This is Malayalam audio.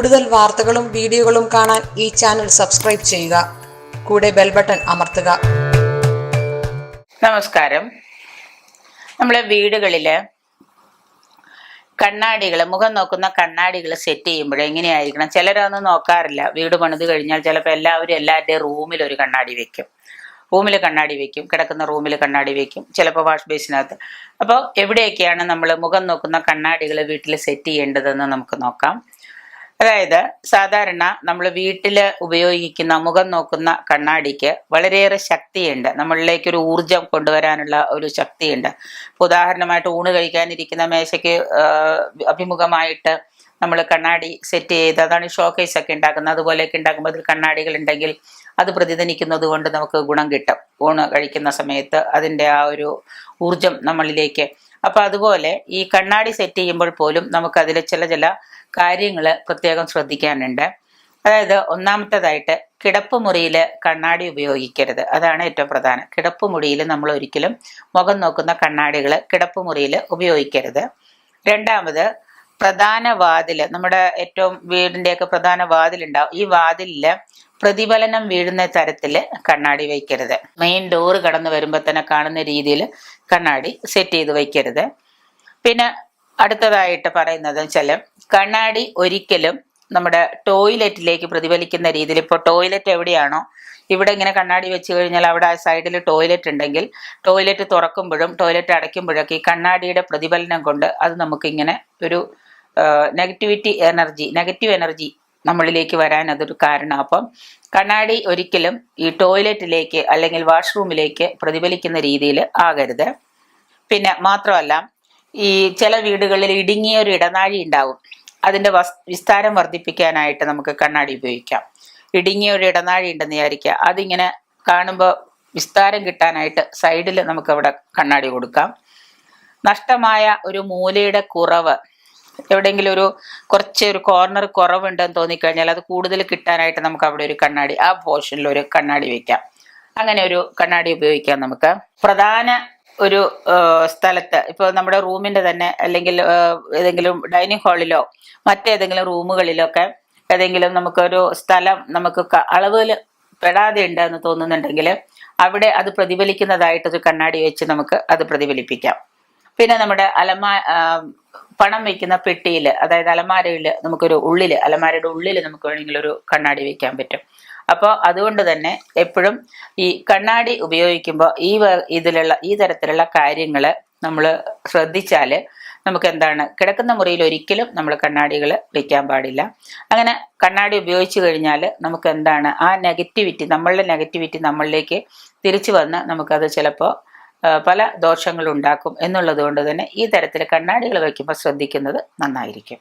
കൂടുതൽ വാർത്തകളും വീഡിയോകളും കാണാൻ ഈ ചാനൽ സബ്സ്ക്രൈബ് ചെയ്യുക. കൂടെ ബെൽ ബട്ടൺ അമർത്തുക. നമസ്കാരം. നമ്മളെ വീടുകളിൽ കണ്ണാടികൾ മുഖം നോക്കുന്ന കണ്ണാടികൾ സെറ്റ് ചെയ്യുമ്പോൾ എങ്ങനെയായിരിക്കണം? ചിലരൊന്നും നോക്കാറില്ല. വീട് പണിത് കഴിഞ്ഞാൽ ചിലപ്പോൾ എല്ലാവരും എല്ലാവരുടെയും റൂമിൽ ഒരു കണ്ണാടി വെക്കും. റൂമിൽ കണ്ണാടി വെക്കും. കിടക്കുന്ന റൂമിൽ കണ്ണാടി വെക്കും. ചിലപ്പോൾ വാഷ് ബേസിനകത്ത്. അപ്പോൾ എവിടെയൊക്കെയാണ് നമ്മൾ മുഖം നോക്കുന്ന കണ്ണാടികൾ വീട്ടിൽ സെറ്റ് ചെയ്യേണ്ടതെന്ന് നമുക്ക് നോക്കാം. അതായത് സാധാരണ നമ്മൾ വീട്ടിൽ ഉപയോഗിക്കുന്ന മുഖം നോക്കുന്ന കണ്ണാടിക്ക് വളരെയേറെ ശക്തിയുണ്ട്. നമ്മളിലേക്ക് ഒരു ഊർജം കൊണ്ടുവരാനുള്ള ഒരു ശക്തിയുണ്ട്. ഉദാഹരണമായിട്ട് ഊണ് കഴിക്കാനിരിക്കുന്ന മേശയ്ക്ക് അഭിമുഖമായിട്ട് നമ്മൾ കണ്ണാടി സെറ്റ് ചെയ്ത് അതാണ് ഷോക്കേസ് ഒക്കെ ഉണ്ടാക്കുന്നത്. അതുപോലെയൊക്കെ ഉണ്ടാക്കുമ്പോൾ അതിൽ കണ്ണാടികൾ ഉണ്ടെങ്കിൽ അത് പ്രതിധനിക്കുന്നത് കൊണ്ട് നമുക്ക് ഗുണം കിട്ടും. ഊണ് കഴിക്കുന്ന സമയത്ത് അതിന്റെ ആ ഒരു ഊർജം നമ്മളിലേക്ക്. അപ്പോൾ അതുപോലെ ഈ കണ്ണാടി സെറ്റ് ചെയ്യുമ്പോൾ പോലും നമുക്ക് അതിൽ ചില ചില കാര്യങ്ങൾ പ്രത്യേകം ശ്രദ്ധിക്കാനുണ്ട്. അതായത് ഒന്നാമത്തേതായിട്ട് കിടപ്പ് മുറിയിൽ കണ്ണാടി ഉപയോഗിക്കരുത്. അതാണ് ഏറ്റവും പ്രധാനം. കിടപ്പ് മുറിയിൽ നമ്മൾ ഒരിക്കലും മുഖം നോക്കുന്ന കണ്ണാടികൾ കിടപ്പ് മുറിയിൽ ഉപയോഗിക്കരുത്. രണ്ടാമത് പ്രധാന വാതിൽ നമ്മുടെ ഏറ്റവും വീടിന്റെയൊക്കെ പ്രധാന വാതിലുണ്ടാവും ഈ വാതിലിൽ പ്രതിഫലനം വീഴുന്ന തരത്തിൽ കണ്ണാടി വയ്ക്കരുത് മെയിൻ ഡോറ് കടന്നു വരുമ്പോൾ തന്നെ കാണുന്ന രീതിയിൽ കണ്ണാടി സെറ്റ് ചെയ്ത് വയ്ക്കരുത് പിന്നെ അടുത്തതായിട്ട് പറയുന്നത് വെച്ചാൽ കണ്ണാടി ഒരിക്കലും നമ്മുടെ ടോയ്ലറ്റിലേക്ക് പ്രതിഫലിക്കുന്ന രീതിയിൽ ഇപ്പോൾ ടോയ്ലറ്റ് എവിടെയാണോ ഇവിടെ ഇങ്ങനെ കണ്ണാടി വെച്ച് കഴിഞ്ഞാൽ അവിടെ ആ സൈഡിൽ ടോയ്ലറ്റ് ഉണ്ടെങ്കിൽ ടോയ്ലറ്റ് തുറക്കുമ്പോഴും ടോയ്ലറ്റ് അടയ്ക്കുമ്പോഴൊക്കെ ഈ കണ്ണാടിയുടെ പ്രതിഫലനം കൊണ്ട് അത് നമുക്കിങ്ങനെ ഒരു നെഗറ്റിവിറ്റി എനർജി നെഗറ്റീവ് എനർജി നമ്മളിലേക്ക് വരാൻ അതൊരു കാരണം. അപ്പം കണ്ണാടി ഒരിക്കലും ഈ ടോയ്ലറ്റിലേക്ക് അല്ലെങ്കിൽ വാഷ്റൂമിലേക്ക് പ്രതിഫലിക്കുന്ന രീതിയിൽ ആകരുത്. പിന്നെ മാത്രമല്ല ഈ ചില വീടുകളിൽ ഇടുങ്ങിയ ഒരു ഇടനാഴി ഉണ്ടാവും. അതിന്റെ വസ് വിസ്താരം വർദ്ധിപ്പിക്കാനായിട്ട് നമുക്ക് കണ്ണാടി ഉപയോഗിക്കാം. ഇടുങ്ങിയ ഒരു ഇടനാഴി ഉണ്ടെന്ന് വിചാരിക്കുക. അതിങ്ങനെ കാണുമ്പോൾ വിസ്താരം കിട്ടാനായിട്ട് സൈഡിൽ നമുക്ക് അവിടെ കണ്ണാടി കൊടുക്കാം. നഷ്ടമായ ഒരു മൂലയുടെ കുറവ് എവിടെയെങ്കിലും ഒരു കുറച്ച് ഒരു കോർണർ കുറവുണ്ടെന്ന് തോന്നിക്കഴിഞ്ഞാൽ അത് കൂടുതൽ കിട്ടാനായിട്ട് നമുക്ക് അവിടെ ഒരു കണ്ണാടി ആ പോർഷനിൽ ഒരു കണ്ണാടി വെക്കാം. അങ്ങനെ ഒരു കണ്ണാടി ഉപയോഗിക്കാം നമുക്ക്. പ്രധാന ഒരു സ്ഥലത്ത് ഇപ്പോൾ നമ്മുടെ റൂമിന്റെ തന്നെ അല്ലെങ്കിൽ ഏതെങ്കിലും ഡൈനിങ് ഹാളിലോ മറ്റേതെങ്കിലും റൂമുകളിലോ റൂമുകളിലൊക്കെ ഏതെങ്കിലും നമുക്കൊരു സ്ഥലം നമുക്ക് അളവിൽ പെടാതെ ഉണ്ട് എന്ന് തോന്നുന്നുണ്ടെങ്കിൽ അവിടെ അത് പ്രതിഫലിക്കുന്നതായിട്ടൊരു കണ്ണാടി വെച്ച് നമുക്ക് അത് പ്രതിഫലിപ്പിക്കാം. പിന്നെ നമ്മുടെ അലമാ പണം വെക്കുന്ന പെട്ടിയിൽ അതായത് അലമാരയിൽ നമുക്കൊരു ഉള്ളിൽ അലമാരയുടെ ഉള്ളിൽ നമുക്ക് വേണമെങ്കിൽ ഒരു കണ്ണാടി വെക്കാൻ പറ്റും. അപ്പോൾ അതുകൊണ്ട് തന്നെ എപ്പോഴും ഈ കണ്ണാടി ഉപയോഗിക്കുമ്പോൾ ഈ ഇതിലുള്ള ഈ തരത്തിലുള്ള കാര്യങ്ങൾ നമ്മൾ ശ്രദ്ധിച്ചാൽ നമുക്ക് എന്താണ് കിടക്കുന്ന മുറിയിൽ ഒരിക്കലും നമ്മൾ കണ്ണാടികൾ വെക്കാൻ പാടില്ല. അങ്ങനെ കണ്ണാടി ഉപയോഗിച്ചു കഴിഞ്ഞാൽ നമുക്ക് എന്താണ് ആ നെഗറ്റിവിറ്റി നമ്മളുടെ നെഗറ്റിവിറ്റി നമ്മളിലേക്ക് തിരിച്ചു വന്ന് നമുക്കത് ചിലപ്പോൾ പല ദോഷങ്ങളുണ്ടാക്കും എന്നുള്ളത് കൊണ്ട് തന്നെ ഈ തരത്തിൽ കണ്ണാടികൾ വയ്ക്കുമ്പോൾ ശ്രദ്ധിക്കുന്നത് നന്നായിരിക്കും.